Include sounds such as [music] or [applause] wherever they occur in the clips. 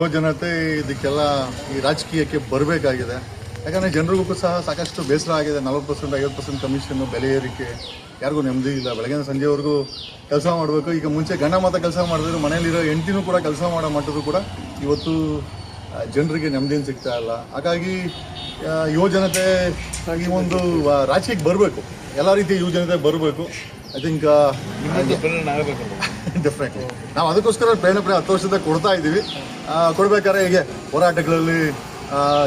ಯುವ ಜನತೆ ಇದಕ್ಕೆಲ್ಲ ಈ ರಾಜಕೀಯಕ್ಕೆ ಬರಬೇಕಾಗಿದೆ. ಯಾಕಂದರೆ ಜನರಿಗೂ ಸಹ ಸಾಕಷ್ಟು ಬೇಸರ ಆಗಿದೆ. ನಲ್ವತ್ತು ಪರ್ಸೆಂಟ್ ಐವತ್ತು ಪರ್ಸೆಂಟ್ ಕಮಿಷನ್ ಬೆಲೆ ಏರಿಕೆ. ಯಾರಿಗೂ ನೆಮ್ಮದಿ ಇಲ್ಲ. ಬೆಳಗಿನ ಸಂಜೆವರೆಗೂ ಕೆಲಸ ಮಾಡಬೇಕು. ಈಗ ಮುಂಚೆ ಗಂಡ ಮಾತ ಕೆಲಸ ಮಾಡಿದ್ರು ಮನೆಯಲ್ಲಿರೋ ಹೆಂಡತಿನೂ ಕೂಡ ಕೆಲಸ ಮಾಡೋ ಮಟ್ಟದ್ದು ಕೂಡ ಇವತ್ತು ಜನರಿಗೆ ನೆಮ್ಮದಿನ ಸಿಗ್ತಾ ಇಲ್ಲ. ಹಾಗಾಗಿ ಯುವ ಜನತೆ ಈ ಒಂದು ರಾಜಕೀಯಕ್ಕೆ ಬರಬೇಕು. ಎಲ್ಲ ರೀತಿಯ ಯುವ ಜನತೆ ಬರಬೇಕು ಐ ಥಿಂಕ್ ಡೆಫಿನೆಟ್ಲಿ ನಾವು ಅದಕ್ಕೋಸ್ಕರ ಪ್ರೇರಣೆ ಹತ್ತು ವರ್ಷದ ಕೊಡ್ತಾ ಇದ್ದೀವಿ. ಕೊಡ್ಬೇಕಾದ್ರೆ ಹೇಗೆ ಹೋರಾಟಗಳಲ್ಲಿ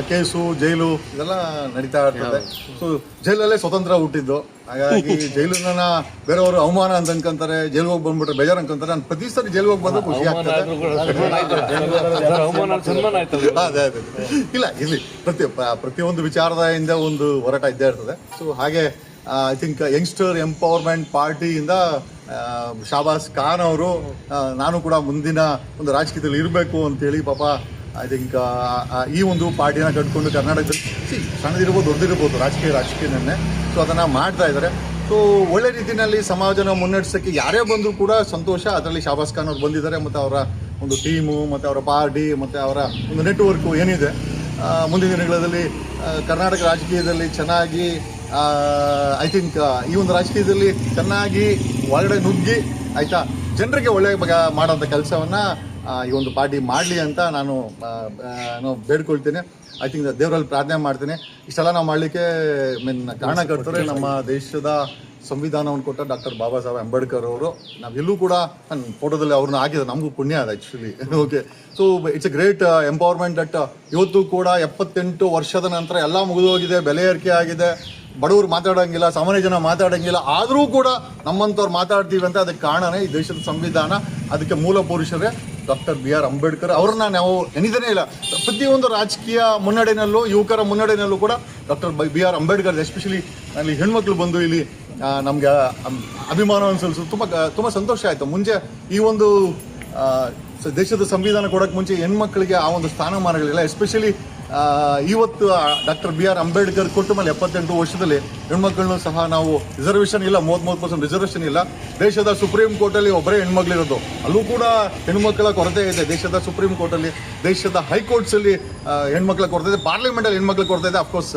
ಕೇಸು ಜೈಲು ಇದೆಲ್ಲ ನಡೀತಾ ಇರ್ತದೆ. ಸೊ ಜೈಲಲ್ಲೇ ಸ್ವತಂತ್ರ ಹುಟ್ಟಿದ್ದು. ಹಾಗಾಗಿ [laughs] ಜೈಲನ್ನ ಬೇರೆಯವರು ಅವಮಾನ ಅಂತ ಅನ್ಕೊಂತಾರೆ ಜೈಲಿಗೆ ಹೋಗಿ ಬಂದ್ಬಿಟ್ರೆ ಬೇಜಾರು ಅನ್ಕೊಂತಾರೆ ನಾನು ಪ್ರತಿ ಸರಿ ಜೈಲು ಹೋಗಿ ಬಂದ್ರೆ ಖುಷಿ ಆಗ್ತದೆ. ಅದೇ ಅದೇ ಇಲ್ಲ ಇಲ್ಲಿ ಪ್ರತಿ ಪ್ರತಿಯೊಂದು ವಿಚಾರದ ಹಿಂದೆ ಒಂದು ಹೋರಾಟ ಇದ್ದೇ ಇರ್ತದೆ. ಸೊ ಹಾಗೆ ಐ ಥಿಂಕ್ ಯಂಗ್ಸ್ಟರ್ ಎಂಪವರ್ಮೆಂಟ್ ಪಾರ್ಟಿಯಿಂದ ಶಾಬಾಸ್ ಖಾನ್ ಅವರು ನಾನು ಕೂಡ ಮುಂದಿನ ಒಂದು ರಾಜಕೀಯದಲ್ಲಿ ಇರಬೇಕು ಅಂತೇಳಿ ಪಾಪ ಐ ಥಿಂಕ್ ಈ ಒಂದು ಪಾರ್ಟಿನ ಕಟ್ಕೊಂಡು ಕರ್ನಾಟಕದಲ್ಲಿ ಸಣ್ಣದಿರ್ಬೋದು, ದೊಡ್ಡದಿರ್ಬೋದು, ರಾಜಕೀಯ ರಾಜಕೀಯನೇ ಸೊ ಅದನ್ನು ಮಾಡ್ತಾ ಇದ್ದಾರೆ ಸೊ ಒಳ್ಳೆ ರೀತಿಯಲ್ಲಿ ಸಮಾಜನ ಮುನ್ನಡೆಸೋಕ್ಕೆ ಯಾರೇ ಬಂದರೂ ಕೂಡ ಸಂತೋಷ. ಅದರಲ್ಲಿ ಶಾಬಾಸ್ ಖಾನ್ ಅವ್ರು ಬಂದಿದ್ದಾರೆ, ಮತ್ತು ಅವರ ಒಂದು ಟೀಮು, ಮತ್ತು ಅವರ ಪಾರ್ಟಿ, ಮತ್ತು ಅವರ ಒಂದು ನೆಟ್ವರ್ಕು ಏನಿದೆ. ಮುಂದಿನ ದಿನಗಳಲ್ಲಿ ಕರ್ನಾಟಕ ರಾಜಕೀಯದಲ್ಲಿ ಚೆನ್ನಾಗಿ ಐ ಥಿಂಕ್ ಈ ಒಂದು ರಾಜಕೀಯದಲ್ಲಿ ಚೆನ್ನಾಗಿ ಒಳಗಡೆ ನುಗ್ಗಿ, ಆಯಿತಾ, ಜನರಿಗೆ ಒಳ್ಳೆಯ ಮಾಡೋಂಥ ಕೆಲಸವನ್ನು ಈ ಒಂದು ಪಾರ್ಟಿ ಮಾಡಲಿ ಅಂತ ನಾನು ಬೇಡ್ಕೊಳ್ತೀನಿ. ಐ ಥಿಂಕ್ ದೇವರಲ್ಲಿ ಪ್ರಾರ್ಥನೆ ಮಾಡ್ತೀನಿ. ಇಷ್ಟೆಲ್ಲ ನಾವು ಮಾಡಲಿಕ್ಕೆ ಮೀನ್ ಕಾರಣಕರ್ತರೆ ನಮ್ಮ ದೇಶದ ಸಂವಿಧಾನವನ್ನು ಕೊಟ್ಟ ಡಾಕ್ಟರ್ ಬಾಬಾ ಸಾಹೇಬ್ ಅಂಬೇಡ್ಕರ್ ಅವರು. ನಾವು ಎಲ್ಲೂ ಕೂಡ, ನನ್ನ ಫೋಟೋದಲ್ಲಿ ಅವ್ರನ್ನ ಹಾಕಿದ್ರೆ ನಮಗೂ ಪುಣ್ಯ ಅದ actually okay so it's a great empowerment that ಇವತ್ತು ಕೂಡ ಎಪ್ಪತ್ತೆಂಟು ವರ್ಷದ ನಂತರ ಎಲ್ಲ ಮುಗಿದೋಗಿದೆ, ಬೆಲೆ ಏರಿಕೆ ಆಗಿದೆ. ಬಡವರು ಮಾತಾಡೋಂಗಿಲ್ಲ, ಸಾಮಾನ್ಯ ಜನ ಮಾತಾಡೋಂಗಿಲ್ಲ, ಆದರೂ ಕೂಡ ನಮ್ಮಂಥವ್ರು ಮಾತಾಡ್ತೀವಿ ಅಂತ ಅದಕ್ಕೆ ಕಾರಣನೇ ಈ ದೇಶದ ಸಂವಿಧಾನ. ಅದಕ್ಕೆ ಮೂಲ ಪುರುಷರೇ ಡಾಕ್ಟರ್ ಬಿ ಆರ್ ಅಂಬೇಡ್ಕರ್ ಅವ್ರನ್ನ ನಾವು ಎನಿದೇನೇ ಇಲ್ಲ. ಪ್ರತಿಯೊಂದು ರಾಜಕೀಯ ಮುನ್ನಡೆನಲ್ಲೂ, ಯುವಕರ ಮುನ್ನಡೆನಲ್ಲೂ ಕೂಡ doctor B R Ambedkar, especially ಅಲ್ಲಿ ಹೆಣ್ಮಕ್ಳು ಬಂದು ಇಲ್ಲಿ ನಮಗೆ ಅಭಿಮಾನವನ್ನು ಸಲ್ಲಿಸೋದು ತುಂಬ ತುಂಬ ಸಂತೋಷ ಆಯಿತು. ಮುಂಚೆ ಈ ಒಂದು ದೇಶದ ಸಂವಿಧಾನ ಕೊಡೋಕ್ಕೆ ಮುಂಚೆ ಹೆಣ್ಮಕ್ಳಿಗೆ ಆ ಒಂದು ಸ್ಥಾನಮಾನಗಳಿಲ್ಲ. ಎಸ್ಪೆಷಲಿ ಇವತ್ತು ಡಾಕ್ಟರ್ ಬಿ ಆರ್ ಅಂಬೇಡ್ಕರ್ ಕೊಟ್ಟ ಮೇಲೆ ಎಪ್ಪತ್ತೆಂಟು ವರ್ಷದಲ್ಲಿ ಹೆಣ್ಮಕ್ಳನ್ನು ಸಹ ನಾವು ರಿಸರ್ವೇಷನ್ ಇಲ್ಲ ಮೂವತ್ಮೂರು ಪರ್ಸೆಂಟ್ ರಿಸರ್ವೇಷನ್ ಇಲ್ಲ. ದೇಶದ ಸುಪ್ರೀಂ ಕೋರ್ಟಲ್ಲಿ ಒಬ್ಬರೇ ಹೆಣ್ಮಕ್ಳಿರೋದು. ಅಲ್ಲೂ ಕೂಡ ಹೆಣ್ಮಕ್ಳ ಕೊರತೆ ಇದೆ. ದೇಶದ ಸುಪ್ರೀಂ ಕೋರ್ಟಲ್ಲಿ, ದೇಶದ ಹೈಕೋರ್ಟ್ಸಲ್ಲಿ ಹೆಣ್ಮಕ್ಳ ಕೊರತೆ ಇದೆ. ಪಾರ್ಲಿಮೆಂಟಲ್ಲಿ ಹೆಣ್ಮಕ್ಳ ಕೊರತೆ ಇದೆ ಅಫ್ಕೋರ್ಸ್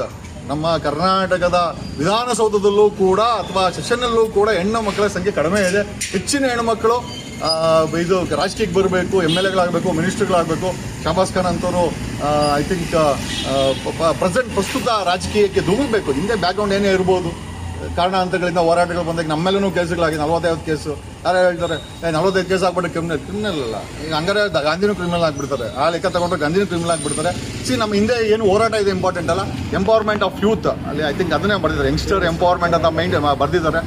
ನಮ್ಮ ಕರ್ನಾಟಕದ ವಿಧಾನಸೌಧದಲ್ಲೂ ಕೂಡ, ಅಥವಾ ಸೆಷನ್ನಲ್ಲೂ ಕೂಡ ಹೆಣ್ಣು ಮಕ್ಕಳ ಸಂಖ್ಯೆ ಕಡಿಮೆ ಇದೆ. ಹೆಚ್ಚಿನ ಹೆಣ್ಣುಮಕ್ಕಳು ಇದು ರಾಜಕೀಯಕ್ಕೆ ಬರಬೇಕು, ಎಂ ಎಲ್ ಎಗಳಾಗಬೇಕು, ಮಿನಿಸ್ಟರ್ಗಳಾಗಬೇಕು, ಶಾಬಾಸ್ ಖಾನ್ ಅಂತವರು ಐ ಥಿಂಕ್ ಪ್ರೆಸೆಂಟ್ ಪ್ರಸ್ತುತ ರಾಜಕೀಯಕ್ಕೆ ಧುಮುಕಬೇಕು. ಹಿಂದೆ ಬ್ಯಾಕ್ಗ್ರೌಂಡ್ ಏನೇ ಇರ್ಬೋದು ಕಾರಣಾಂತರಗಳಿಂದ ಹೋರಾಟಗಳು ಬಂದಾಗ ನಮ್ಮೆಲ್ಲೂ ಕೇಸುಗಳಾಗಿ ನಲವತ್ತೈವತ್ತು ಕೇಸು. ಯಾರು ಹೇಳ್ತಾರೆ ನಲವತ್ತೈದು ಕೇಸ್ ಆಗ್ಬಿಟ್ಟು ಕ್ರಿಮಿನಲ್ ಕ್ರಿಮಿನಲ್ ಅಲ್ಲ. ಈಗ ಹಂಗಾರೆ ಗಾಂಧಿನು ಕ್ರಿಮಿನಲ್ ಆಗಿಬಿಡ್ತಾರೆ. ಆ ಲೆಕ್ಕ ತಗೊಂಡ್ರೆ ಗಾಂಧಿನೂ ಕ್ರಿಮಿನಲ್ ಆಗಿಬಿಡ್ತಾರೆ. ಸಿ, ನಮ್ಮ ಹಿಂದೆ ಏನು ಹೋರಾಟ ಇದೆ ಇಂಪಾರ್ಟೆಂಟ್ ಅಲ್ಲ? ಎಂಪವರ್ಮೆಂಟ್ ಆಫ್ ಯೂತ್ ಅಲ್ಲಿ ಐ ಥಿಂಕ್ ಅದನ್ನೇ ಬರ್ದಿದ್ದಾರೆ. ಯಂಗ್ಸ್ಟರ್ ಎಂಪವರ್ಮೆಂಟ್ ಅಂತ ಮೈಂಡ್ ಬರ್ದಿದ್ದಾರೆ.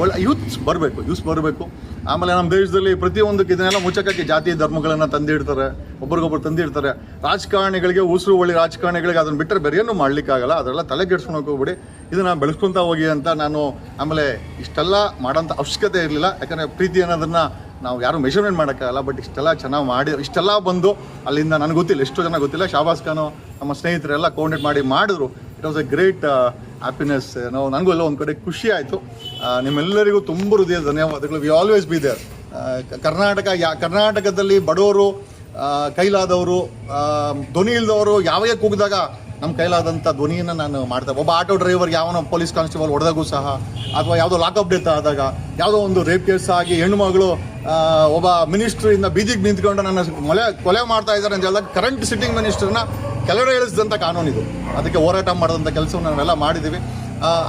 ಒಳ್ಳೆ ಯೂತ್ಸ್ ಬರಬೇಕು ಯೂತ್ಸ್ ಬರಬೇಕು. ಆಮೇಲೆ ನಮ್ಮ ದೇಶದಲ್ಲಿ ಪ್ರತಿಯೊಂದಕ್ಕೆ ಇದನ್ನೆಲ್ಲ ಮುಚ್ಚಕಕ್ಕೆ ಜಾತಿ ಧರ್ಮಗಳನ್ನು ತಂದಿಡ್ತಾರೆ. ಒಬ್ರಿಗೊಬ್ರು ತಂದಿಡ್ತಾರೆ. ರಾಜಕಾರಣಿಗಳಿಗೆ ಉಸಿರು ಒಳ್ಳೆ ರಾಜಕಾರಣಿಗಳಿಗೆ ಅದನ್ನ ಬಿಟ್ಟರೆ ಬೇರೆಯನ್ನು ಮಾಡ್ಲಿಕ್ಕಾಗಲ್ಲ. ಅದೆಲ್ಲ ತಲೆ ಕೆಡ್ಸ್ಕೊಂಡು ಹೋಗ್ಬಿಡಿ. ಇದನ್ನ ಬೆಳೆಸ್ಕೊತಾ ಹೋಗಿ ಅಂತ ನಾನು ಆಮೇಲೆ ಇಷ್ಟೆಲ್ಲ ಮಾಡೋಂಥ ಅವಶ್ಯಕತೆ ಇರಲಿಲ್ಲ. ಯಾಕಂದರೆ ಪ್ರೀತಿ ಅನ್ನೋದನ್ನ ನಾವು ಯಾರು ಮೆಷರ್ಮೆಂಟ್ ಮಾಡೋಕ್ಕಾಗಲ್ಲ. ಬಟ್ ಇಷ್ಟೆಲ್ಲ ಚೆನ್ನಾಗಿ ಮಾಡಿ, ಇಷ್ಟೆಲ್ಲ ಬಂದು ಅಲ್ಲಿಂದ ನನಗೆ ಗೊತ್ತಿಲ್ಲ. ಎಷ್ಟು ಜನ ಗೊತ್ತಿಲ್ಲ. ಶಾಬಾಸ್ ಖಾನು ನಮ್ಮ ಸ್ನೇಹಿತರೆಲ್ಲ ಕೋಆರ್ಡಿನೇಟ್ ಮಾಡಿ ಮಾಡಿದ್ರು. It was a great happiness ಏನೋ ನನಗೂ ಎಲ್ಲ ಒಂದು ಕಡೆ ಖುಷಿ ಆಯಿತು. ನಿಮ್ಮೆಲ್ಲರಿಗೂ ತುಂಬ ಹೃದಯ ಧನ್ಯವಾದಗಳು. We always be there Karnataka, yeah, ಕರ್ನಾಟಕದಲ್ಲಿ ಬಡವರು ಕೈಲಾದವರು ಧ್ವನಿ ಇಲ್ದವರು ಯಾವಾಗ ಕೂಗಿದಾಗ ನಮ್ಮ ಕೈಲಾದಂಥ ಧ್ವನಿಯನ್ನು ನಾನು ಮಾಡ್ತೇವೆ ಒಬ್ಬ ಆಟೋ ಡ್ರೈವರ್ ಯಾವನೋ ಪೊಲೀಸ್ ಕಾನ್ಸ್ಟೇಬಲ್ ಹೊಡೆದಾಗೂ ಸಹ, ಅಥವಾ ಯಾವುದೋ ಲಾಕಪ್ ಡೆತ್ ಆದಾಗ ಯಾವುದೋ ಒಂದು ರೇಪ್ ಕೇಸ್ ಆಗಿ ಹೆಣ್ಣುಮಗಳು ಒಬ್ಬ ಮಿನಿಸ್ಟ್ರಿಂದ ಬೀದಿಗೆ ನಿಂತ್ಕೊಂಡು ನನ್ನ ಮೊಲೆ ಕೊಲೆ ಮಾಡ್ತಾ ಇದ್ದಾರೆ ಅಂತ ಹೇಳಿದಾಗ ಕರೆಂಟ್ ಸಿಟ್ಟಿಂಗ್ ಮಿನಿಸ್ಟರ್ನ ಕೆಳಗಡೆ ಇಳಿಸಿದಂಥ ಕಾನೂನಿದು ಅದಕ್ಕೆ ಹೋರಾಟ ಮಾಡಿದಂಥ ಕೆಲಸವನ್ನು ನಾವೆಲ್ಲ ಮಾಡಿದ್ದೀವಿ.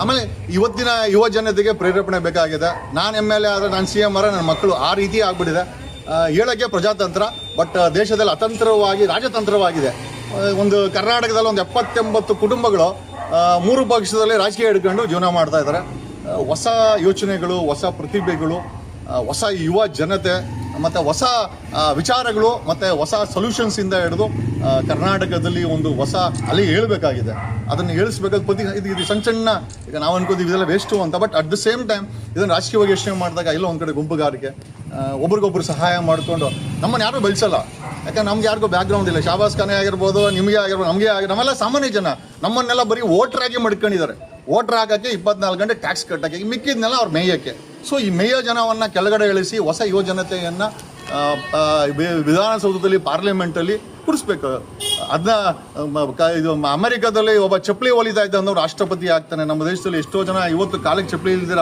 ಆಮೇಲೆ ಇವತ್ತಿನ ಯುವ ಜನತೆಗೆ ಪ್ರೇರೇಪಣೆ ಬೇಕಾಗಿದೆ. ನಾನು ಎಂ ಎಲ್ ಎ ಆದರೆ ನಾನು ಸಿ ಎಂ ಆರ ನನ್ನ ಮಕ್ಕಳು ಆ ರೀತಿ ಆಗಿಬಿಟ್ಟಿದೆ. ಹೇಳೋಕ್ಕೆ ಪ್ರಜಾತಂತ್ರ, ಬಟ್ ದೇಶದಲ್ಲಿ ಅತಂತ್ರವಾಗಿ, ರಾಜತಂತ್ರವಾಗಿದೆ. ಒಂದು ಕರ್ನಾಟಕದಲ್ಲಿ ಒಂದು ಎಪ್ಪತ್ತೆಂಬತ್ತು ಕುಟುಂಬಗಳು ಮೂರು ಪಕ್ಷದಲ್ಲಿ ರಾಜಕೀಯ ಹಿಡ್ಕೊಂಡು ಜೀವನ ಮಾಡ್ತಾ ಇದ್ದಾರೆ. ಹೊಸ ಯೋಚನೆಗಳು, ಹೊಸ ಪ್ರತಿಭೆಗಳು ಹೊಸ ಯುವ ಜನತೆ ಮತ್ತು ಹೊಸ ವಿಚಾರಗಳು ಮತ್ತು ಹೊಸ ಸೊಲ್ಯೂಷನ್ಸಿಂದ ಹಿಡಿದು ಕರ್ನಾಟಕದಲ್ಲಿ ಒಂದು ಹೊಸ ಅಲ್ಲಿ ಹೇಳಬೇಕಾಗಿದೆ. ಅದನ್ನು ಹೇಳಿಸ್ಬೇಕಾದ ಪ್ರತಿ ಇದು ಇದು ಸಣ್ಣ ಸಣ್ಣ, ಈಗ ನಾವು ಅನ್ಕೋತೀವಿ ಇದೆಲ್ಲ ವೇಸ್ಟು ಅಂತ but at the same time ಇದನ್ನು ರಾಜಕೀಯವಾಗಿ ಯೋಚನೆ ಮಾಡಿದಾಗ ಎಲ್ಲ ಒಂದು ಕಡೆ ಗುಂಪುಗಾರಿಕೆ ಒಬ್ರಿಗೊಬ್ರು ಸಹಾಯ ಮಾಡಿಕೊಂಡು ನಮ್ಮನ್ನು ಯಾರೂ ಬೆಳೆಸಲ್ಲ. ಯಾಕಂದ್ರೆ ನಮ್ಗೆ ಯಾರಿಗೂ ಬ್ಯಾಕ್ಗ್ರೌಂಡ್ ಇಲ್ಲ. ಶಾಬಾಸ್ ಖಾನೆ ಆಗಿರ್ಬೋದು, ನಿಮಗೆ ಆಗಿರ್ಬೋದು, ನಮಗೆ ಆಗಿ ನಮ್ಮೆಲ್ಲ ಸಾಮಾನ್ಯ ಜನ. ನಮ್ಮನ್ನೆಲ್ಲ ಬರೀ ವೋಟರ್ ಆಗಿ ಮಡ್ಕೊಂಡಿದ್ದಾರೆ. ವೋಟರ್ ಹಾಕಕ್ಕೆ ಇಪ್ಪತ್ನಾಲ್ಕು ಗಂಟೆ ಟ್ಯಾಕ್ಸ್ ಕಟ್ಟಕ್ಕೆ ಮಿಕ್ಕಿದ್ನೆಲ್ಲ ಅವ್ರು ಮೇಯಕ್ಕೆ. ಸೊ ಈ ಮೇಯ ಜನವನ್ನು ಕೆಳಗಡೆ ಇಳಿಸಿ ಹೊಸ ಯುವಜನತೆಯನ್ನು ವಿಧಾನಸೌಧದಲ್ಲಿ, ಪಾರ್ಲಿಮೆಂಟಲ್ಲಿ ಕೂರಿಸ್ಬೇಕು. ಅದನ್ನ ಇದು ಅಮೆರಿಕದಲ್ಲಿ ಒಬ್ಬ ಚಪ್ಪಲಿ ಹೊಲಿತಾ ಇದ್ದ ರಾಷ್ಟ್ರಪತಿ ಆಗ್ತಾನೆ. ನಮ್ಮ ದೇಶದಲ್ಲಿ ಎಷ್ಟೋ ಜನ ಇವತ್ತು ಕಾಲಿಗೆ ಚಪ್ಪಲಿ ಇಲ್ದಿರ?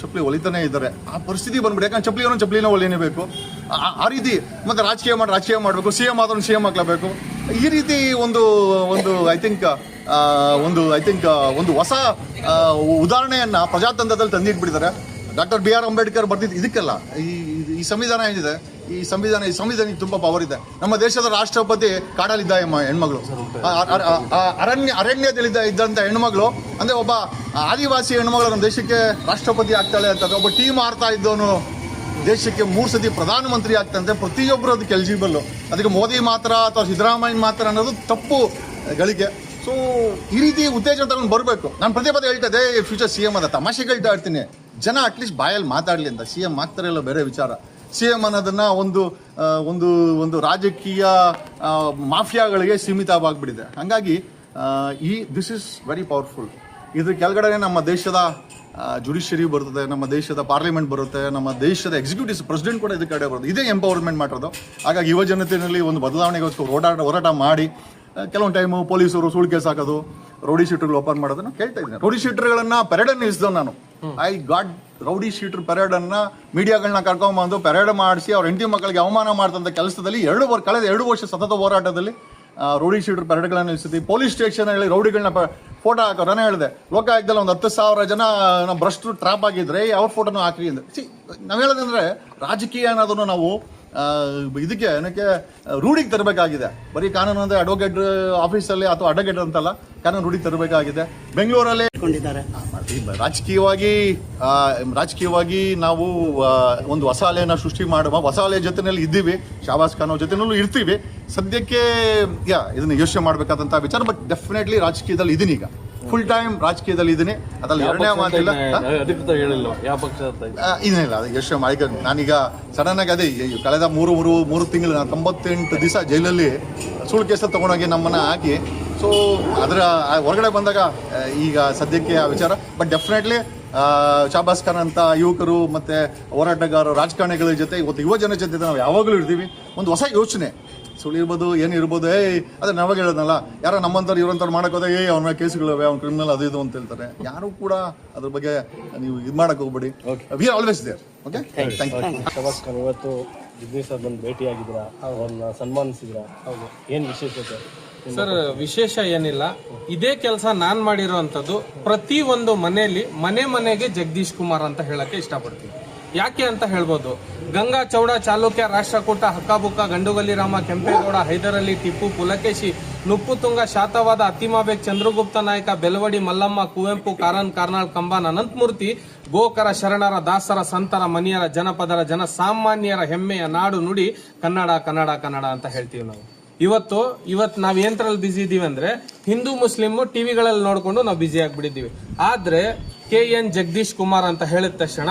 ಚಪ್ಪಲಿ ಹೊಲಿತಾನೆ ಇದ್ದಾರೆ. ಆ ಪರಿಸ್ಥಿತಿ ಬಂದ್ಬಿಡಿ. ಯಾಕಂದ್ರೆ ಚಪ್ಪಲಿಯನ್ನು ಚಪ್ಪಲಿನ ಹೊಲಿನೇಬೇಕು ಆ- ರೀತಿ ಮತ್ತೆ ರಾಜಕೀಯ ಮಾಡಿ, ರಾಜಕೀಯ ಮಾಡಬೇಕು. ಸಿ ಎಂ ಆದ್ರೂ ಸಿ ಎಂ ಆಗ್ಲೇಬೇಕು ಈ ರೀತಿ ಒಂದು ಒಂದು, ಐ ಥಿಂಕ್ ಒಂದು, ಐ ಥಿಂಕ್ ಒಂದು ಹೊಸ ಉದಾಹರಣೆಯನ್ನು ಉದಾಹರಣೆಯನ್ನ ಪ್ರಜಾತಂತ್ರದಲ್ಲಿ ತಂದಿಟ್ಬಿಟ್ಟಿದ್ದಾರೆ. ಡಾಕ್ಟರ್ ಬಿ ಆರ್ ಅಂಬೇಡ್ಕರ್ ಬರ್ತಿದ್ದು ಇದಕ್ಕೆಲ್ಲ ಈ ಈ ಸಂವಿಧಾನ ಏನಿದೆ ಈ ಸಂವಿಧಾನ ಈ ಸಂವಿಧಾನಕ್ಕೆ ತುಂಬಾ ಪವರ್ ಇದೆ. ನಮ್ಮ ದೇಶದ ರಾಷ್ಟ್ರಪತಿ ಕಾಡಲ್ಲಿದ್ದ ಹೆಮ್ಮ- ಹೆಣ್ಮಗಳು. ಅರಣ್ಯ ಅರಣ್ಯದಲ್ಲಿದ್ದ ಇದ್ದಂತ ಹೆಣ್ಮಗಳು ಅಂದ್ರೆ ಒಬ್ಬ ಆದಿವಾಸಿ ಹೆಣ್ಮಗಳು ನಮ್ಮ ದೇಶಕ್ಕೆ ರಾಷ್ಟ್ರಪತಿ ಆಗ್ತಾಳೆ ಅಂತ ಒಬ್ಬ ಟೀಮ್ ಆಡ್ತಾ ಇದ್ದವನು ದೇಶಕ್ಕೆ ಮೂರು ಸತಿ ಪ್ರಧಾನಮಂತ್ರಿ ಆಗ್ತಂತೆ ಪ್ರತಿಯೊಬ್ಬರು ಅದಕ್ಕೆ ಎಲಿಜಿಬಲ್ ಅದಕ್ಕೆ ಮೋದಿ ಮಾತ್ರ ಅಥವಾ ಸಿದ್ದರಾಮಯ್ಯ ಮಾತ್ರ ಅನ್ನೋದು ತಪ್ಪು ಗಳಿಕೆ. ಸೊ ಈ ರೀತಿ ಉತ್ತೇಜನ ತಗೊಂಡು ಬರಬೇಕು. ನಾನು ಹೇಳ್ತದೆ ಹೇಳ್ತಾ ಇದ್ದೆ ಫ್ಯೂಚರ್ ಸಿ ಎಂ ಅದ ತಮಾಷೆ ಹೇಳ್ತಾ ಇರ್ತೀನಿ. ಜನ ಅಟ್ಲೀಸ್ಟ್ ಬಾಯಲ್ಲಿ ಮಾತಾಡಲಿ ಅಂತ. ಸಿ ಎಂ ಆಗ್ತಾರಲ್ಲ ಬೇರೆ ವಿಚಾರ. ಸಿ ಎಂ ಅನ್ನೋದನ್ನ ಒಂದು ಒಂದು ಒಂದು ರಾಜಕೀಯ ಮಾಫಿಯಾಗಳಿಗೆ ಸೀಮಿತವಾಗ್ಬಿಟ್ಟಿದೆ. ಹಾಗಾಗಿ ಈ ದಿಸ್ ಇಸ್ ವೆರಿ ಪವರ್ಫುಲ್ ಇದ್ರ ಕೆಳಗಡೆ ನಮ್ಮ ದೇಶದ ಜುಡಿಷಿಯರಿ ಬರ್ತದೆ, ನಮ್ಮ ದೇಶದ ಪಾರ್ಲಿಮೆಂಟ್ ಬರುತ್ತೆ, ನಮ್ಮ ದೇಶದ ಎಕ್ಸಿಕ್ಯೂಟಿವ್ಸ್ ಪ್ರೆಸಿಡೆಂಟ್ ಕೂಡ ಇದಕ್ಕೆ ಕಡೆ ಬರುತ್ತೆ. ಇದೇ ಎಂಪವರ್ಮೆಂಟ್ ಮಾಡೋದು ಹಾಗಾಗಿ ಯುವ ಜನತೆಯಲ್ಲಿ ಒಂದು ಬದಲಾವಣೆಗೋಸ್ಕರ ಹೋರಾಟ ಹೋರಾಟ ಮಾಡಿ ಕೆಲವೊಂದು ಟೈಮು ಪೊಲೀಸರು ಸುಳ್ಳು ಕೇಸ್ ಹಾಕೋದು ರೌಡಿ ಶೀಟರ್ಗಳು ಓಪನ್ ಮಾಡೋದನ್ನ ಕೇಳ್ತಾ ಇದ್ದೀನಿ. ರೌಡಿ ಶೀಟರ್ಗಳನ್ನ ಪೆರೇಡ್ ಅನ್ನು ಇಸ್ದವ್ ನಾನು. I got rowdy sheeter parade ಅನ್ನ ಮೀಡಿಯಾಗಳನ್ನ ಕರ್ಕೊಂಬಂದು ಪೆರೇಡ್ ಮಾಡಿಸಿ ಅವ್ರ ಹೆಂಡತಿ ಮಕ್ಕಳಿಗೆ ಅವಮಾನ ಮಾಡಿದಂಥ ಕೆಲಸದಲ್ಲಿ ಎರಡು ವರ್ಷ ಕಳೆದ ಎರಡು ವರ್ಷ ಸತತ ಹೋರಾಟದಲ್ಲಿ ರೌಡಿ ಶೀಟರ್ ಪೆರೇಡ್ಗಳನ್ನ ನಿಲ್ಲಿಸಿದ್ವಿ ಪೊಲೀಸ್ ಸ್ಟೇಷನ್ ಹೇಳಿ ರೌಡಿಗಳನ್ನ ಫೋಟೋ ಹಾಕೋ ನಾನು ಹೇಳಿದೆ, ಲೋಕಾಯುಕ್ತದಲ್ಲಿ ಒಂದು ಹತ್ತು ಸಾವಿರ ಜನ ನಮ್ಮ ಭ್ರಷ್ಟರು ಟ್ರಾಪ್ ಆಗಿದ್ರೆ ಅವ್ರ ಫೋಟೋನು ಹಾಕಿ ಸಿ ನಾವು ಹೇಳೋದಂದ್ರೆ ರಾಜಕೀಯ ಅನ್ನೋದನ್ನು ನಾವು ಇದಕ್ಕೆ ಏನಕ್ಕೆ ರೂಢಿಗೆ ತರಬೇಕಾಗಿದೆ. ಬರೀ ಕಾನೂನು ಅಂದರೆ ಅಡ್ವೊಕೇಟ್ ಆಫೀಸಲ್ಲಿ ಅಥವಾ ಅಡ್ವೊಕೇಟ್ ಅಂತಲ್ಲ ಕಾನೂನು ರೂಢಿಗೆ ತರಬೇಕಾಗಿದೆ. ಬೆಂಗಳೂರಲ್ಲಿ ಇಟ್ಕೊಂಡಿದ್ದಾರೆ. ರಾಜಕೀಯವಾಗಿ ರಾಜಕೀಯವಾಗಿ ನಾವು ಒಂದು ಹೊಸ ಅಲೆಯನ್ನ ಸೃಷ್ಟಿ ಮಾಡುವ ಹೊಸ ಅಲೆಯ ಜೊತೆಯಲ್ಲಿ ಇದ್ದೀವಿ. ಶಾಬಾಸ್ ಖಾನ್ ಅವ್ರ ಜೊತೆನಲ್ಲೂ ಇರ್ತೀವಿ. ಸದ್ಯಕ್ಕೆ ಯಾ ಇದನ್ನ ಯೋಚನೆ ಮಾಡಬೇಕಾದಂಥ ವಿಚಾರ ಬಟ್ ಡೆಫಿನೆಟ್ಲಿ ರಾಜಕೀಯದಲ್ಲಿ ಇದೀನಿ ಈಗ ಫುಲ್ ಟೈಮ್ ರಾಜಕೀಯದಲ್ಲಿ ಇದ್ದೀನಿ. ಅದ್ರಲ್ಲಿ ಎರಡನೇ ಮಾತಿಲ್ಲ? ಅಧಿಕೃತ ಹೇಳಿಲ್ಲ. ಯಾವ ಪಕ್ಷ ಅಂತ ಇದೆ? ಆ, ಏನಿಲ್ಲ ಅದು ಮಾಡಿ ಈಗ ನಾನೀಗ ಸಡನ್ ಆಗಿ ಅದೇ ಕಳೆದ ಮೂರು ಮೂರು ಮೂರು ತಿಂಗಳು ನಾನು ತೊಂಬತ್ತೆಂಟು ದಿವಸ ಜೈಲಲ್ಲಿ ಸುಳ್ಳು ಕೇಸ ತಗೊಂಡೋಗಿ ನಮ್ಮನ್ನ ಹಾಕಿ. ಸೊ ಅದರ ಹೊರಗಡೆ ಬಂದಾಗ ಈಗ ಸದ್ಯಕ್ಕೆ ಆ ವಿಚಾರ. ಬಟ್ ಡೆಫಿನೆಟ್ಲಿ ಶಾಬಾಸ್ ಖಾನ್ ಅಂತ ಯುವಕರು ಮತ್ತೆ ಹೋರಾಟಗಾರರು ರಾಜಕಾರಣಿಗಳ ಜೊತೆ ಇವತ್ತು ಯುವ ಜನ ಜೊತೆ ನಾವು ಯಾವಾಗಲೂ ಇರ್ತೀವಿ. ಒಂದು ಹೊಸ ಯೋಚನೆ. ಸುಳ್ಳು ಇರ್ಬೋದು ಏನು ಇರ್ಬೋದು ಏ ಅದೇ ನಾವಾಗ ಹೇಳೋದಲ್ಲ ಯಾರೋ ನಮ್ಮಂಥವ್ರು ಇವ್ರಂಥವ್ರು ಮಾಡಕ್ ಏಯ್ ಅವನ ಕೇಸುಗಳಿವೆ ಅವ್ನ ಕ್ರಿಮಿನಲ್ ಅದು ಇದು ಅಂತ ಹೇಳ್ತಾರೆ. ಯಾರು ಕೂಡ ಅದ್ರ ಬಗ್ಗೆ ನೀವು ಇದು ಮಾಡಕ್ ಹೋಗ್ಬೇಡಿ. We are always there okay thank you ಇವತ್ತು ಜಿಗ್ನಿ ಸರ್ ಬಂದು ಭೇಟಿ ಆಗಿದ್ರ ಅವ್ರನ್ನ ಸನ್ಮಾನಿಸಿದ್ರ ಹೌದು. ಏನು ವಿಶೇಷತೆ? ಸರ್ ವಿಶೇಷ ಏನಿಲ್ಲ. ಇದೇ ಕೆಲಸ ನಾನ್ ಮಾಡಿರೋಂಥದ್ದು ಪ್ರತಿ ಒಂದು ಮನೆಯಲ್ಲಿ ಮನೆ ಮನೆಗೆ ಜಗದೀಶ್ ಕುಮಾರ್ ಅಂತ ಹೇಳಕ್ಕೆ ಇಷ್ಟಪಡ್ತೀನಿ. ಯಾಕೆ ಅಂತ ಹೇಳ್ಬೋದು? ಗಂಗಾ ಚೌಡ ಚಾಲುಕ್ಯ ರಾಷ್ಟ್ರಕೂಟ ಹಕ್ಕಬುಕ್ಕ ಗಂಡುಗಲ್ಲಿ ರಾಮ ಕೆಂಪೇಗೌಡ ಹೈದರಲಿ ಟಿಪ್ಪು ಪುಲಕೇಶಿ ನುಪ್ಪುತುಂಗ ಶಾತವಾದ ಅತಿಮಾಬೇಗ್ ಚಂದ್ರಗುಪ್ತ ನಾಯಕ ಬೆಲವಡಿ ಮಲ್ಲಮ್ಮ ಕುವೆಂಪು ಕಾರನ್ ಕಾರ್ನಾಳ್ ಕಂಬಾನ್ ಅನಂತಮೂರ್ತಿ ಗೋಕರ ಶರಣರ ದಾಸರ ಸಂತರ ಮನಿಯರ ಜನಪದರ ಜನ ಸಾಮಾನ್ಯರ ಹೆಮ್ಮೆಯ ನಾಡು ನುಡಿ ಕನ್ನಡ ಕನ್ನಡ ಕನ್ನಡ ಅಂತ ಹೇಳ್ತೀವಿ ನಾವು. ಇವತ್ತು ಇವತ್ತು ನಾವು ಏನ್ರಲ್ಲಿ ಬ್ಯುಸಿ ಇದ್ದೀವಿ ಅಂದ್ರೆ ಹಿಂದೂ, ಮುಸ್ಲಿಮ್ ಟಿವಿಗಳಲ್ಲಿ ನೋಡ್ಕೊಂಡು ನಾವು ಬ್ಯುಸಿ ಆಗಿಬಿಟ್ಟಿದ್ದೀವಿ. ಆದ್ರೆ ಕೆ ಎನ್ ಜಗದೀಶ್ ಕುಮಾರ್ ಅಂತ ಹೇಳಿದ ತಕ್ಷಣ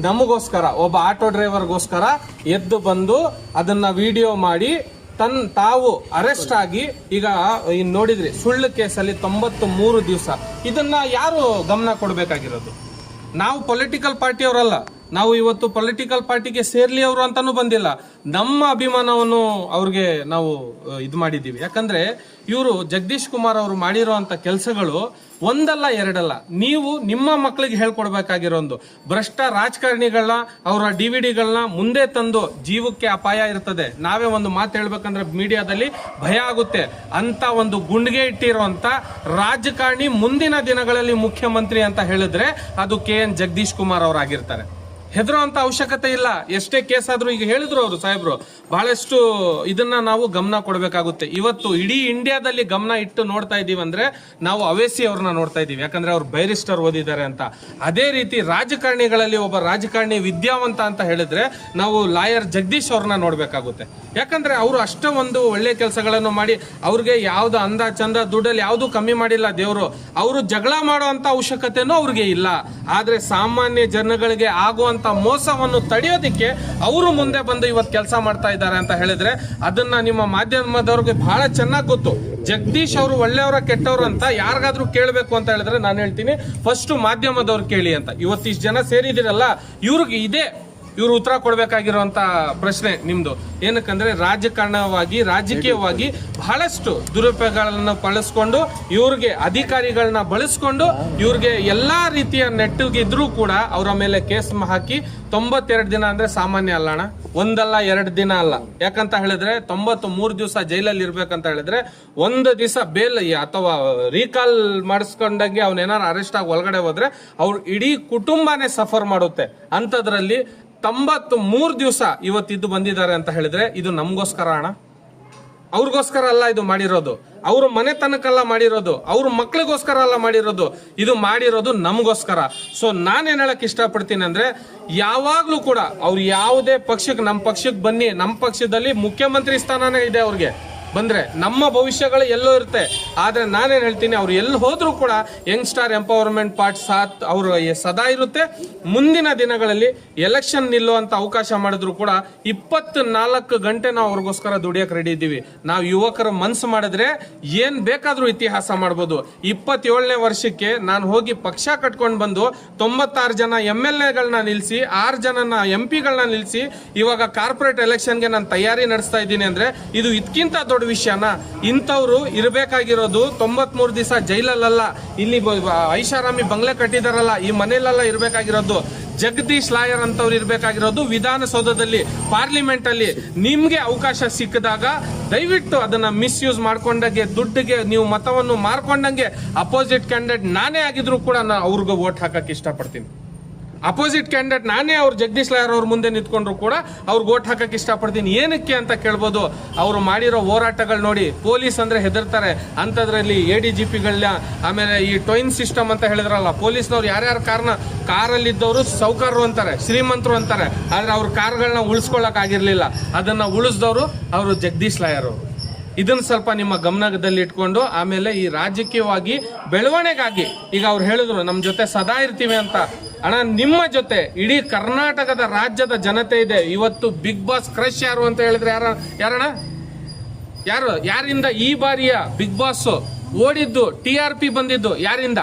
ನಮಗೋಸ್ಕರ, ಒಬ್ಬ ಆಟೋ ಡ್ರೈವರ್ಗೋಸ್ಕರ ಎದ್ದು ಬಂದು ಅದನ್ನ ವಿಡಿಯೋ ಮಾಡಿ, ತನ್, ತಾವು ಅರೆಸ್ಟ್ ಆಗಿ, ಈಗ ಇನ್ ನೋಡಿದ್ರಿ, ಸುಳ್ಳು ಕೇಸಲ್ಲಿ ತೊಂಬತ್ತು ಮೂರು ದಿವಸ. ಇದನ್ನ ಯಾರು ಗಮನ ಕೊಡಬೇಕಾಗಿರೋದು? ನಾವು ಪೊಲಿಟಿಕಲ್ ಪಾರ್ಟಿಯವರಲ್ಲ. ನಾವು ಇವತ್ತು ಪೊಲಿಟಿಕಲ್ ಪಾರ್ಟಿಗೆ ಸೇರ್ಲಿ ಅವರು ಅಂತಾನು ಬಂದಿಲ್ಲ. ನಮ್ಮ ಅಭಿಮಾನವನ್ನು ಅವ್ರಿಗೆ ನಾವು ಇದು ಮಾಡಿದ್ದೀವಿ. ಯಾಕಂದ್ರೆ ಇವರು ಜಗದೀಶ್ ಕುಮಾರ್ ಅವರು ಮಾಡಿರುವಂತ ಕೆಲಸಗಳು ಒಂದಲ್ಲ ಎರಡಲ್ಲ. ನೀವು ನಿಮ್ಮ ಮಕ್ಕಳಿಗೆ ಹೇಳ್ಕೊಡ್ಬೇಕಾಗಿರೋ ಒಂದು. ಭ್ರಷ್ಟ ರಾಜಕಾರಣಿಗಳನ್ನ, ಅವರ ಡಿ ವಿ ಡಿಗಳನ್ನ ಮುಂದೆ ತಂದು ಜೀವಕ್ಕೆ ಅಪಾಯ ಇರ್ತದೆ. ನಾವೇ ಒಂದು ಮಾತು ಹೇಳ್ಬೇಕಂದ್ರೆ ಮೀಡಿಯಾದಲ್ಲಿ ಭಯ ಆಗುತ್ತೆ. ಅಂತ ಒಂದು ಗುಂಡಿಗೆ ಇಟ್ಟಿರುವಂತ ರಾಜಕಾರಣಿ ಮುಂದಿನ ದಿನಗಳಲ್ಲಿ ಮುಖ್ಯಮಂತ್ರಿ ಅಂತ ಹೇಳಿದ್ರೆ ಅದು ಕೆ ಎನ್ ಜಗದೀಶ್ ಕುಮಾರ್ ಅವರಾಗಿರ್ತಾರೆ. ಹೆದರುವಂತ ಅವಶ್ಯಕತೆ ಇಲ್ಲ. ಎಷ್ಟೇ ಕೇಸ್ ಆದ್ರೂ ಈಗ ಹೇಳಿದ್ರು ಅವರು ಸಾಹೇಬ್ರು ಬಹಳಷ್ಟು ಇದನ್ನ ನಾವು ಗಮನ ಕೊಡಬೇಕಾಗುತ್ತೆ. ಇವತ್ತು ಇಡೀ ಇಂಡಿಯಾದಲ್ಲಿ ಗಮನ ಇಟ್ಟು ನೋಡ್ತಾ ಇದೀವಿ ಅಂದ್ರೆ ನಾವು ಅವೇಸಿ ಅವ್ರನ್ನ ನೋಡ್ತಾ ಇದೀವಿ. ಯಾಕಂದ್ರೆ ಅವ್ರು ಬೈರಿಸ್ಟರ್ ಓದಿದ್ದಾರೆ ಅಂತ. ಅದೇ ರೀತಿ ರಾಜಕಾರಣಿಗಳಲ್ಲಿ ಒಬ್ಬ ರಾಜಕಾರಣಿ ವಿದ್ಯಾವಂತ ಅಂತ ಹೇಳಿದ್ರೆ ನಾವು ಲಾಯರ್ ಜಗದೀಶ್ ಅವ್ರನ್ನ ನೋಡಬೇಕಾಗುತ್ತೆ. ಯಾಕಂದ್ರೆ ಅವರು ಅಷ್ಟೇ ಒಂದು ಒಳ್ಳೆ ಕೆಲಸಗಳನ್ನು ಮಾಡಿ, ಅವ್ರಿಗೆ ಯಾವ್ದು ಅಂದ ಚಂದ ದುಡ್ಡಲ್ಲಿ ಯಾವುದು ಕಮ್ಮಿ ಮಾಡಿಲ್ಲ ದೇವರು. ಅವರು ಜಗಳ ಮಾಡುವಂತ ಅವಶ್ಯಕತೆನೂ ಅವ್ರಿಗೆ ಇಲ್ಲ. ಆದ್ರೆ ಸಾಮಾನ್ಯ ಜನಗಳಿಗೆ ಆಗುವಂತ ಮೋಸವನ್ನು ತಡೆಯೋದಿಕ್ಕೆ ಅವರು ಮುಂದೆ ಬಂದು ಇವತ್ತು ಕೆಲಸ ಮಾಡ್ತಾ ಇದ್ದಾರೆ ಅಂತ ಹೇಳಿದ್ರೆ ಅದನ್ನ ನಿಮ್ಮ ಮಾಧ್ಯಮದವ್ರಿಗೆ ಬಹಳ ಚೆನ್ನಾಗಿ ಗೊತ್ತು. ಜಗದೀಶ್ ಅವರು ಒಳ್ಳೆಯವರ ಕೆಟ್ಟವ್ರು ಅಂತ ಯಾರಿಗಾದ್ರೂ ಕೇಳಬೇಕು ಅಂತ ಹೇಳಿದ್ರೆ ನಾನು ಹೇಳ್ತೀನಿ ಫಸ್ಟ್ ಮಾಧ್ಯಮದವ್ರು ಕೇಳಿ ಅಂತ. ಇವತ್ತಿಷ್ಟು ಜನ ಸೇರಿದಿರಲ್ಲ ಇವ್ರಿಗೆ ಇದೇ ಇವ್ರು ಉತ್ತರ ಕೊಡ್ಬೇಕಾಗಿರುವಂತ ಪ್ರಶ್ನೆ ನಿಮ್ದು. ಏನಕ್ಕಂದ್ರೆ ರಾಜಕಾರಣವಾಗಿ, ರಾಜಕೀಯವಾಗಿ ಬಹಳಷ್ಟು ದುರುಪಯೋಗಗಳನ್ನ ಬಳಸ್ಕೊಂಡು ಇವ್ರಿಗೆ ಅಧಿಕಾರಿಗಳನ್ನ ಬಳಸ್ಕೊಂಡು, ಇವ್ರಿಗೆ ಎಲ್ಲಾ ರೀತಿಯ ನೆಟ್ಟಿಗಿದ್ರೂ ಕೂಡ ಅವರ ಮೇಲೆ ಕೇಸ್ ಹಾಕಿ ತೊಂಬತ್ತೆರಡು ದಿನ ಅಂದ್ರೆ ಸಾಮಾನ್ಯ ಅಲ್ಲಣ್ಣ ಒಂದಲ್ಲ ಎರಡು ದಿನ ಅಲ್ಲ. ಯಾಕಂತ ಹೇಳಿದ್ರೆ ತೊಂಬತ್ತು ಮೂರು ದಿವಸ ಜೈಲಲ್ಲಿ ಇರ್ಬೇಕಂತ ಹೇಳಿದ್ರೆ ಒಂದು ದಿವಸ ಬೇಲ್ ಅಥವಾ ರೀಕಾಲ್ ಮಾಡಿಸ್ಕೊಂಡಂಗೆ ಅವನೇನಾರು ಅರೆಸ್ಟ್ ಆಗಿ ಒಳಗಡೆ ಹೋದ್ರೆ ಅವ್ರು ಇಡೀ ಕುಟುಂಬನೇ ಸಫರ್ ಮಾಡುತ್ತೆ. ಅಂಥದ್ರಲ್ಲಿ ತೊಂಬತ್ತು ಮೂರು ದಿವಸ ಇವತ್ತಿದ್ದು ಬಂದಿದ್ದಾರೆ ಅಂತ ಹೇಳಿದ್ರೆ ಇದು ನಮಗೋಸ್ಕರ ಅಣ್ಣ. ಅವ್ರಿಗೋಸ್ಕರ ಅಲ್ಲ ಇದು ಮಾಡಿರೋದು. ಅವ್ರ ಮನೆತನಕ್ಕೆಲ್ಲ ಮಾಡಿರೋದು. ಅವ್ರ ಮಕ್ಳಿಗೋಸ್ಕರ ಅಲ್ಲ ಮಾಡಿರೋದು. ಇದು ಮಾಡಿರೋದು ನಮಗೋಸ್ಕರ. ಸೊ ನಾನೇನು ಹೇಳಕ್ ಇಷ್ಟಪಡ್ತೀನಿ ಅಂದ್ರೆ, ಯಾವಾಗ್ಲೂ ಕೂಡ ಅವ್ರು ಯಾವುದೇ ಪಕ್ಷಕ್ಕೆ ನಮ್ಮ ಪಕ್ಷಕ್ಕೆ ಬನ್ನಿ ನಮ್ಮ ಪಕ್ಷದಲ್ಲಿ ಮುಖ್ಯಮಂತ್ರಿ ಸ್ಥಾನನೇ ಇದೆ ಅವ್ರಿಗೆ. ಬಂದ್ರೆ ನಮ್ಮ ಭವಿಷ್ಯಗಳು ಎಲ್ಲೋ ಇರುತ್ತೆ. ಆದರೆ ನಾನೇನು ಹೇಳ್ತೀನಿ, ಅವ್ರು ಎಲ್ಲಿ ಹೋದರೂ ಕೂಡ ಯಂಗ್ ಸ್ಟಾರ್ ಎಂಪವರ್ಮೆಂಟ್ ಪಾರ್ಟ್ ಸಾತ್ ಅವರು ಸದಾ ಇರುತ್ತೆ. ಮುಂದಿನ ದಿನಗಳಲ್ಲಿ ಎಲೆಕ್ಷನ್ ನಿಲ್ಲುವಂಥ ಅವಕಾಶ ಮಾಡಿದ್ರು ಕೂಡ ಇಪ್ಪತ್ ನಾಲ್ಕು ಗಂಟೆ ನಾವು ಅವ್ರಿಗೋಸ್ಕರ ದುಡಿಯೋಕೆ ರೆಡಿ ಇದ್ದೀವಿ. ನಾವು ಯುವಕರ ಮನ್ಸು ಮಾಡಿದ್ರೆ ಏನು ಬೇಕಾದರೂ ಇತಿಹಾಸ ಮಾಡ್ಬೋದು. ಇಪ್ಪತ್ತೇಳನೇ ವರ್ಷಕ್ಕೆ ನಾನು ಹೋಗಿ ಪಕ್ಷ ಕಟ್ಕೊಂಡು ಬಂದು ತೊಂಬತ್ತಾರು ಜನ ಎಂ ಎಲ್ ಎಗಳನ್ನ ನಿಲ್ಲಿಸಿ ಆರು ಜನನ ಎಂ ಪಿಗಳನ್ನ ನಿಲ್ಲಿಸಿ ಇವಾಗ ಕಾರ್ಪೊರೇಟ್ ಎಲೆಕ್ಷನ್ಗೆ ನಾನು ತಯಾರಿ ನಡೆಸ್ತಾ ಇದ್ದೀನಿ ಅಂದ್ರೆ ಇದು ಇದಕ್ಕಿಂತ ದೊಡ್ಡ ವಿಷಯನ ಇಂಥವ್ರು ಇರಬೇಕಾಗಿರೋದು ತೊಂಬತ್ಮೂರು ದಿವಸ ಜೈಲಲ್ಲ ಇಲ್ಲಿ ಐಷಾರಾಮಿ ಬಂಗ್ಲೆ ಕಟ್ಟಿದಾರಲ್ಲ, ಈ ಮನೆಯಲ್ಲೆಲ್ಲ ಇರಬೇಕಾಗಿರೋದು ಜಗದೀಶ್ ಲಾಯರ್ ಅಂತವ್ರು ಇರಬೇಕಾಗಿರೋದು ವಿಧಾನಸೌಧದಲ್ಲಿ ಪಾರ್ಲಿಮೆಂಟ್ ಅಲ್ಲಿ ನಿಮ್ಗೆ ಅವಕಾಶ ಸಿಕ್ಕಿದಾಗ ದಯವಿಟ್ಟು ಅದನ್ನ ಮಿಸ್ಯೂಸ್ ಮಾಡ್ಕೊಂಡಂಗೆ, ದುಡ್ಡಿಗೆ ನೀವು ಮತವನ್ನು ಮಾರ್ಕೊಂಡಂಗೆ ಅಪೋಸಿಟ್ ಕ್ಯಾಂಡಿಡೇಟ್ ನಾನೇ ಆಗಿದ್ರು ಕೂಡ ನಾನು ಅವ್ರಿಗೂ ವೋಟ್ ಹಾಕಕ್ ಇಷ್ಟಪಡ್ತೀನಿ. ಅಪೋಸಿಟ್ ಕ್ಯಾಂಡಿಡೇಟ್ ನಾನೇ ಅವ್ರು ಜಗದೀಶ್ ಲಾಯರ್ ಅವ್ರ ಮುಂದೆ ನಿಂತ್ಕೊಂಡ್ರು ಕೂಡ ಅವ್ರಿಗೆ ಓಟ್ ಹಾಕಕ್ಕೆ ಇಷ್ಟಪಡ್ತೀನಿ. ಏನಕ್ಕೆ ಅಂತ ಕೇಳ್ಬೋದು? ಅವರು ಮಾಡಿರೋ ಹೋರಾಟಗಳು ನೋಡಿ ಪೊಲೀಸ್ ಅಂದ್ರೆ ಹೆದರ್ತಾರೆ. ಅಂಥದ್ರಲ್ಲಿ ಎ ಡಿ ಜಿ ಪಿಗಳನ್ನ ಆಮೇಲೆ ಈ ಟೊಯಿನ್ ಸಿಸ್ಟಮ್ ಅಂತ ಹೇಳಿದ್ರಲ್ಲ, ಪೊಲೀಸ್ನವ್ರು ಯಾರ್ಯಾರ ಕಾರ್ನ ಕಾರಲ್ಲಿದ್ದವರು ಸೌಕಾರರು ಅಂತಾರೆ, ಶ್ರೀಮಂತರು ಅಂತಾರೆ. ಆದರೆ ಅವ್ರ ಕಾರ್ಗಳನ್ನ ಉಳಿಸ್ಕೊಳ್ಳೋಕ್ಕಾಗಿರಲಿಲ್ಲ ಅದನ್ನು ಉಳಿಸ್ದವರು ಉಳಿಸಿದವರು ಅವರು ಜಗದೀಶ್ ಲಾಯರ್ ಅವರು ಇದನ್ನ ಸ್ವಲ್ಪ ನಿಮ್ಮ ಗಮನದಲ್ಲಿ ಇಟ್ಕೊಂಡು, ಆಮೇಲೆ ಈ ರಾಜಕೀಯವಾಗಿ ಬೆಳವಣಿಗಾಗಿ ಈಗ ಅವ್ರು ಹೇಳಿದ್ರು ನಮ್ಮ ಜೊತೆ ಸದಾ ಇರ್ತೀವಿ ಅಂತ. ಅಣ್ಣ, ನಿಮ್ಮ ಜೊತೆ ಇಡೀ ಕರ್ನಾಟಕದ ರಾಜ್ಯದ ಜನತೆ ಇದೆ. ಇವತ್ತು ಬಿಗ್ ಬಾಸ್ ಕ್ರಶ್ ಯಾರು ಅಂತ ಹೇಳಿದ್ರೆ ಯಾರ ಯಾರಣ್ಣ? ಯಾರು? ಯಾರಿಂದ ಈ ಬಾರಿಯ ಬಿಗ್ ಬಾಸ್ ಓಡಿದ್ದು ಟಿ ಆರ್ ಪಿ ಬಂದಿದ್ದು ಯಾರಿಂದ?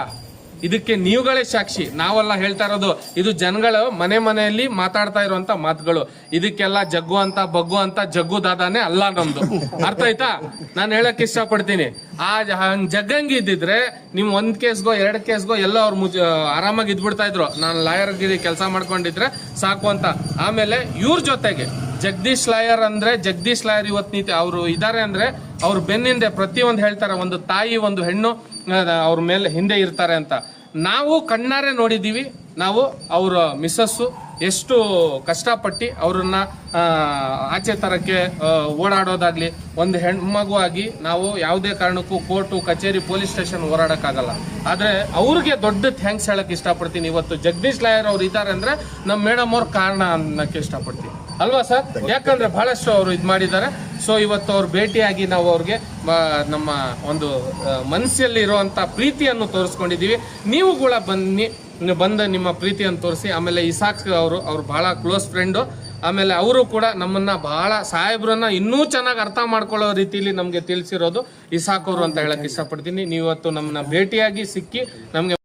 ಇದಕ್ಕೆ ನೀವುಗಳೇ ಸಾಕ್ಷಿ. ನಾವೆಲ್ಲ ಹೇಳ್ತಾ ಇರೋದು, ಇದು ಜನಗಳು ಮನೆ ಮನೆಯಲ್ಲಿ ಮಾತಾಡ್ತಾ ಇರುವಂತ ಮಾತುಗಳು. ಇದಕ್ಕೆಲ್ಲ ಜಗ್ಗು ಅಂತ, ಬಗ್ಗು ಅಂತ, ಜಗ್ಗು ದಾದಾನೇ ಅಲ್ಲ ನಮ್ದು. ಅರ್ಥ ಆಯ್ತಾ? ನಾನು ಹೇಳಕ್ ಇಷ್ಟಪಡ್ತೀನಿ. ಆ ಹಂಗ್ ಜಗ್ಗಂಗ್ ಇದ್ದಿದ್ರೆ ನಿಮ್ ಒಂದ್ ಕೇಸ್ಗೋ, ಎರಡ್ ಕೇಸ್ಗೋ ಎಲ್ಲ ಅವ್ರು ಮುಜ ಆರಾಮಾಗಿ ಇದ್ಬಿಡ್ತಾ ಇದ್ರು. ನಾನು ಲಾಯರ್ ಕೆಲಸ ಮಾಡ್ಕೊಂಡಿದ್ರೆ ಸಾಕು ಅಂತ. ಆಮೇಲೆ ಇವ್ರ ಜೊತೆಗೆ ಜಗದೀಶ್ ಲಾಯರ್ ಅಂದ್ರೆ, ಜಗದೀಶ್ ಲಾಯರ್ ಇವತ್ ನೀತಿ, ಅವರು ಇದಾರೆ ಅಂದ್ರೆ ಅವ್ರ ಬೆನ್ನಿಂದೆ ಪ್ರತಿಯೊಂದು ಹೇಳ್ತಾರೆ, ಒಂದು ತಾಯಿ, ಒಂದು ಹೆಣ್ಣು ಅವ್ರ ಮೇಲೆ ಹಿಂದೆ ಇರ್ತಾರೆ ಅಂತ. ನಾವು ಕಣ್ಣಾರೆ ನೋಡಿದ್ದೀವಿ. ನಾವು ಅವರ ಮಿಸ್ಸಸ್ಸು ಎಷ್ಟು ಕಷ್ಟಪಟ್ಟು ಅವ್ರನ್ನ ಆಚೆ ತರಕ್ಕೆ ಓಡಾಡೋದಾಗಲಿ ಒಂದು ಹೆಣ್ಮಗು ಆಗಿ ನಾವು ಯಾವುದೇ ಕಾರಣಕ್ಕೂ ಕೋರ್ಟು, ಕಚೇರಿ, ಪೊಲೀಸ್ ಸ್ಟೇಷನ್ ಓಡಾಡಕ್ಕಾಗಲ್ಲ ಆದ್ರೆ ಅವ್ರಿಗೆ ದೊಡ್ಡ ಥ್ಯಾಂಕ್ಸ್ ಹೇಳಕ್ಕೆ ಇಷ್ಟಪಡ್ತೀನಿ. ಇವತ್ತು ಜಗದೀಶ್ ಲಾಯರ್ ಅವ್ರು ಇದ್ದಾರೆ ಅಂದರೆ ನಮ್ಮ ಮೇಡಮ್ ಅವ್ರ ಕಾರಣ ಅನ್ನಕ್ಕೆ ಇಷ್ಟಪಡ್ತೀನಿ. ಅಲ್ವಾ ಸರ್? ಯಾಕಂದ್ರೆ ಬಹಳಷ್ಟು ಅವರು ಇದು ಮಾಡಿದ್ದಾರೆ. ಸೊ ಇವತ್ತು ಅವ್ರು ಭೇಟಿಯಾಗಿ ನಾವು ಅವ್ರಿಗೆ ನಮ್ಮ ಒಂದು ಮನಸ್ಸಲ್ಲಿರುವಂಥ ಪ್ರೀತಿಯನ್ನು ತೋರಿಸ್ಕೊಂಡಿದ್ದೀವಿ. ನೀವು ಕೂಡ ಬನ್ನಿ ಬಂದು ನಿಮ್ಮ ಪ್ರೀತಿಯನ್ನು ತೋರಿಸಿ, ಆಮೇಲೆ ಇಸಾಕ್ ಅವರು, ಅವ್ರು ಭಾಳ ಕ್ಲೋಸ್ ಫ್ರೆಂಡು. ಆಮೇಲೆ ಅವರು ಕೂಡ ನಮ್ಮನ್ನ ಬಹಳ, ಸಾಹೇಬ್ರನ್ನ ಇನ್ನೂ ಚೆನ್ನಾಗಿ ಅರ್ಥ ಮಾಡ್ಕೊಳ್ಳೋ ರೀತಿಯಲ್ಲಿ ನಮಗೆ ತಿಳಿಸಿರೋದು ಇಸಾಕ್ ಅವರು ಅಂತ ಹೇಳಕ್ಕೆ ಇಷ್ಟಪಡ್ತೀನಿ. ನೀವು ಇವತ್ತು ನಮ್ಮನ್ನ ಭೇಟಿಯಾಗಿ ಸಿಕ್ಕಿ ನಮಗೆ